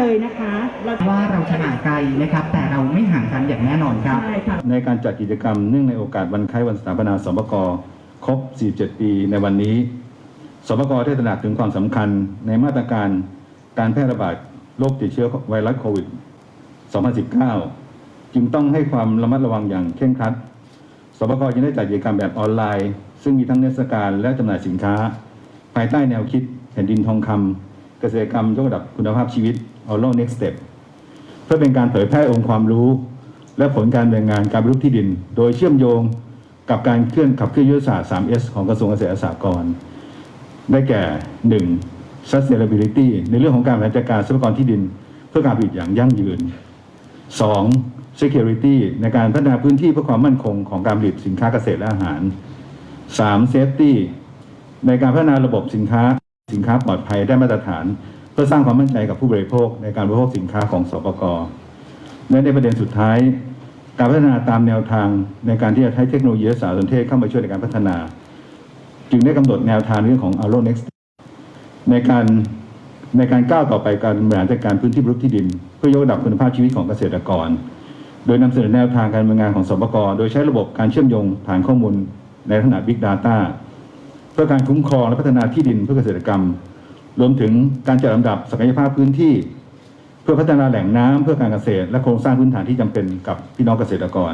เลยนะคะเราว่าเราชนะไกลนะครับ แต่เราไม่ห่างกันอย่างแน่นอนครับใช่ค่ะในการจัดกิจกรรมเนื่องในโอกาสวันคล้ายวันสถาปนาสบกครบ 47 ปีในวันนี้สบกได้ตระหนักถึงความสำคัญในมาตรการการแพร่ระบาดโรคติดเชื้อไวรัสโควิด 2019 จึงต้องให้ความระมัดระวังอย่างเคร่งครัด สบกยังได้จัดกิจกรรมแบบออนไลน์ ซึ่งมีทั้งเทศกาลและจำหน่ายสินค้า ภายใต้แนวคิดแผ่นดินทองคำเกษตรกรรมยกระดับคุณภาพชีวิต All Next Step เพื่อเป็นการเผยแพร่องค์ความรู้ และผลการดำเนินงานการรรลุที่ดิน โดยเชื่อมโยงกับการเคลื่อนขับเคลื่อนยุทธศาสตร์ 3S ของกระทรวงเกษตรและสหกรณ์ได้แก่ 1. sustainability ในเรื่องของการบริหารจัดการทรัพยากรที่ดิน เพื่อการผลิตอย่างยั่งยืน 2. security ในการพัฒนาพื้นที่เพื่อความมั่นคงของการผลิตสินค้าเกษตรและอาหาร 3. safety ในการพัฒนาระบบสินค้าสินค้าปลอดภัยได้มาตรฐาน พื่อสร้างความมั่นใจกับผู้บริโภคในการบริโภคสินค้าของสปกและในประเด็นสุดท้าย การพัฒนาตามแนวทางในการที่จะใช้เทคโนโลยีสารสนเทศเข้ามาช่วยในการพัฒนา จึงได้กำหนดแนวทางเรื่องของ a r o Next ในการในการก้าวต่อไปการบริหารจัดการพื้นที่บรุกที่ดิน เพื่อยกระดับคุณภาพชีวิตของเกษตรกร โดยนำเสนอแนวทางการดำเนินงานของสปกโดยใช้ระบบการเชื่อมโยงฐานข้อมูลในลักษณะ Big Data เพื่อการคุ้มครองและพัฒนาที่ดินเพื่อเกษตรกรรม รวมถึงการจัดลำดับศักยภาพพื้นที่ เพื่อพัฒนาแหล่งน้ำเพื่อการเกษตร และโครงสร้างพื้นฐานที่จำเป็นกับพี่น้องเกษตรกร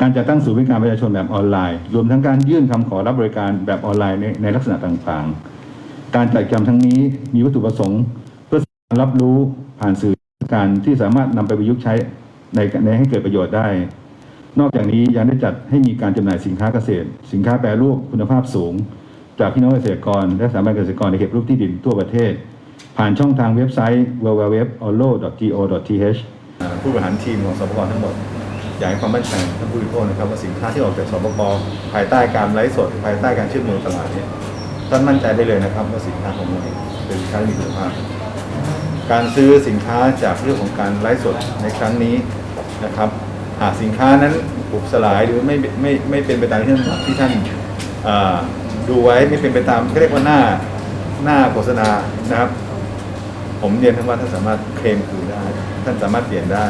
การจัดตั้งศูนย์บริการประชาชนแบบออนไลน์ รวมทั้งการยื่นคำขอรับบริการแบบออนไลน์ในในลักษณะต่างๆ การจัดกิจกรรมทั้งนี้มีวัตถุประสงค์ เพื่อรับรู้ผ่านสื่อการที่สามารถนำไปประยุกต์ใช้ในในให้เกิดประโยชน์ได้ นอกจากนี้ยังได้จัดให้มีการจำหน่ายสินค้าเกษตร สินค้าแปรรูปคุณภาพสูง จากพี่น้องเกษตรกร และสถาบันเกษตรกรในเขตรูปที่ดินทั่วประเทศ ผ่านช่องทางเว็บไซต์ www.ollo.go.th ผู้บริหารทีมของสปกทั้งหมด อยากให้ความมั่นใจท่านผู้บริโภคนะครับว่าสินค้าที่ออกจากสปกภายใต้การไลฟ์สดภายใต้การเชื่อมโยงตลาดเนี่ยท่านมั่นใจได้เลยนะครับว่าสินค้าของเราเป็นสินค้าที่มีคุณภาพการซื้อสินค้าจากเรื่องของการไลฟ์สดในครั้งนี้นะครับหากสินค้านั้นถูกสลายหรือไม่ไม่ไม่เป็นไปตามที่ท่านที่ท่าน ดูไว้ไม่เป็นไปตามเขาเรียกว่าหน้าหน้าโฆษณานะครับ ผมเรียนทั้งว่าท่านสามารถเคลมคืนได้ ท่านสามารถเปลี่ยนได้